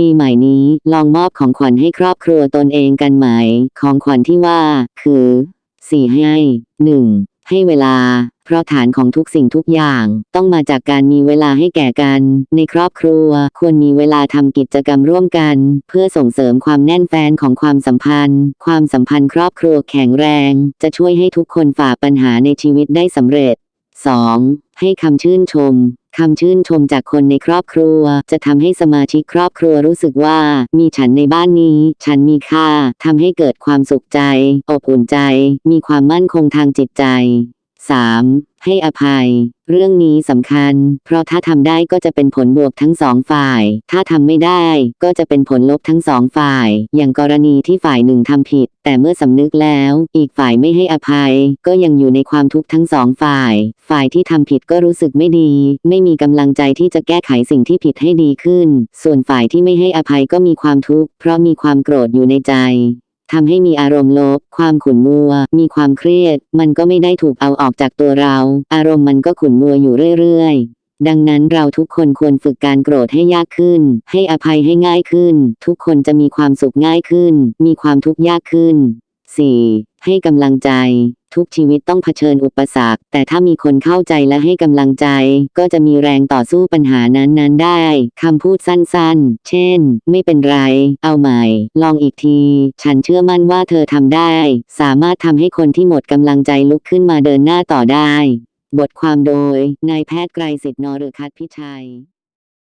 ปีใหม่นี้ลองมอบของขวัญให้ครอบครัวตนเองกันไหม ของขวัญที่ว่า คือ 4 ให้ 1. ให้เวลา เพราะฐานของทุกสิ่งทุกอย่าง ต้องมาจากการมีเวลาให้แก่กัน ในครอบครัว ควรมีเวลาทำกิจกรรมร่วมกัน เพื่อส่งเสริมความแน่นแฟนของความสัมพันธ์ ความสัมพันธ์ครอบครัวแข็งแรง จะช่วยให้ทุกคนฝ่าปัญหาในชีวิตได้สำเร็จ 2. ให้คำชื่นชม คำชื่นชมจากคนในครอบครัว จะทำให้สมาชิกครอบครัวรู้สึกว่า มีฉันในบ้านนี้ ฉันมีค่าทำให้เกิดความสุขใจ อบอุ่นใจ มีความมั่นคงทางจิตใจ 3. ให้อภัย เรื่องนี้สำคัญ เพราะถ้าทำได้ก็จะเป็นผลบวกทั้งสองฝ่าย ถ้าทำไม่ได้ก็จะเป็นผลลบทั้งสองฝ่าย อย่างกรณีที่ฝ่ายหนึ่งทำผิด แต่เมื่อสำนึกแล้ว อีกฝ่ายไม่ให้อภัย ก็ยังอยู่ในความทุกข์ทั้งสองฝ่าย ฝ่ายที่ทำผิดก็รู้สึกไม่ดี ไม่มีกำลังใจที่จะแก้ไขสิ่งที่ผิดให้ดีขึ้น ส่วนฝ่ายที่ไม่ให้อภัยก็มีความทุกข์เพราะมีความโกรธอยู่ในใจ ทำให้มีอารมณ์ลบ ความขุ่นมัว มีความเครียด มันก็ไม่ได้ถูกเอาออกจากตัวเรา อารมณ์มันก็ขุ่นมัวอยู่เรื่อยๆดังนั้นเราทุกคนควรฝึกการโกรธให้ยากขึ้น ให้อภัยให้ง่ายขึ้น ทุกคนจะมีความสุขง่ายขึ้น มีความทุกข์ยากขึ้น 4. ให้กำลังใจ ทุกชีวิตต้องเผชิญอุปสรรค แต่ถ้ามีคนเข้าใจและให้กำลังใจ ก็จะมีแรงต่อสู้ปัญหานั้นๆ ได้คำพูดสั้นๆ เช่น ไม่เป็นไร เอาใหม่ ลองอีกที ฉันเชื่อมั่นว่าเธอทำได้ สามารถทำให้คนที่หมดกำลังใจลุกขึ้นมาเดินหน้าต่อได้ บทความโดย นายแพทย์ไกรสิทธิ์นฤคัตพิชัย